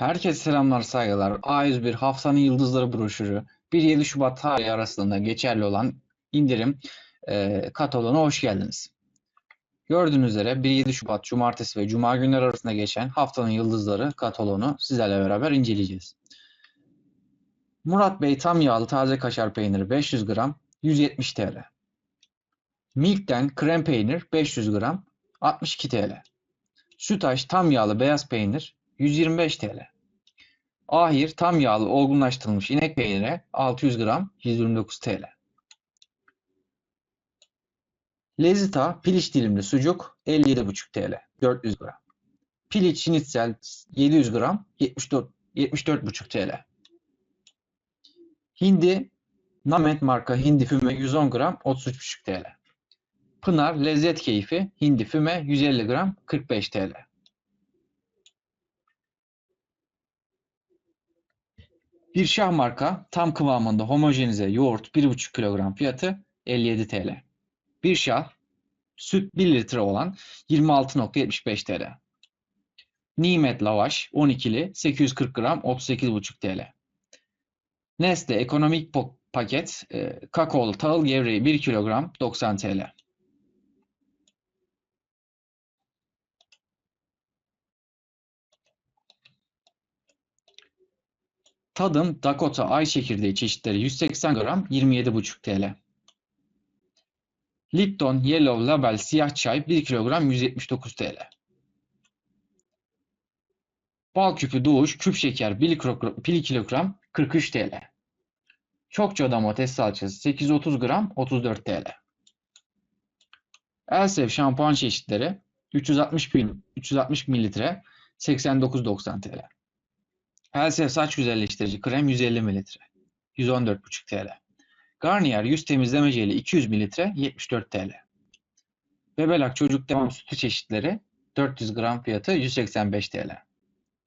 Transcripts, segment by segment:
Herkese selamlar, saygılar. A101 Haftanın Yıldızları broşürü 1-7 Şubat tarihi arasında geçerli olan indirim e, kataloğuna hoş geldiniz. Gördüğünüz üzere 1-7 Şubat Cumartesi ve Cuma günleri arasında geçen Haftanın Yıldızları kataloğunu sizlerle beraber inceleyeceğiz. Murat Bey tam yağlı taze kaşar peyniri 500 gram 170 TL. Milk'ten krem peynir 500 gram 62 TL. Sütaş tam yağlı beyaz peynir 125 TL. Ahir tam yağlı olgunlaştırılmış inek peyniri 600 gram 129 TL. Lezita piliç dilimli sucuk 57,5 TL 400 gram. Piliç şinitsel 700 gram 74 74,5 TL. Hindi Namet marka hindi füme 110 gram 33,5 TL. Pınar lezzet keyfi hindi füme 150 gram 45 TL. Bir şah marka tam kıvamında homojenize yoğurt 1,5 kilogram fiyatı 57 TL. Bir şah süt 1 litre olan 26.75 TL. Nimet lavaş 12'li 840 gram 38,5 TL. Nestle ekonomik paket e, kakaolu tahıl gevreği 1 kilogram 90 TL. Tadım Dakota ay çekirdeği çeşitleri 180 gram 27,5 TL. Lipton Yellow Label siyah çay 1 kilogram 179 TL. Bal küpü doğuş küp şeker 1 kilogram 43 TL. Çokça domates salçası 830 gram 34 TL. Elsev şampuan çeşitleri 360 360 mililitre 89.90 TL. Elsev saç güzelleştirici krem 150 ml. 114,5 TL. Garnier yüz temizleme jeli 200 ml 74 TL. Bebelak çocuk devam sütü çeşitleri 400 gram fiyatı 185 TL.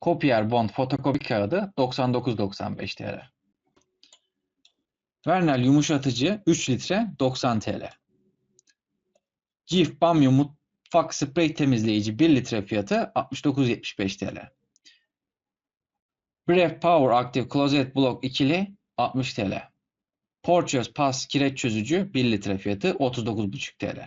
Copier Bond fotokopi kağıdı 99.95 TL. Vernel yumuşatıcı 3 litre 90 TL. Cif Bamyo mutfak sprey temizleyici 1 litre fiyatı 69.75 TL. Bref Power Active Closet Block ikili 60 TL. Porçöz Pas kireç çözücü 1 litre fiyatı 39,5 TL.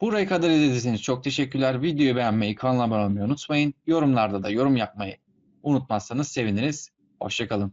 Buraya kadar izlediyseniz çok teşekkürler. Videoyu beğenmeyi, kanala abone olmayı unutmayın. Yorumlarda da yorum yapmayı unutmazsanız seviniriz. Hoşçakalın.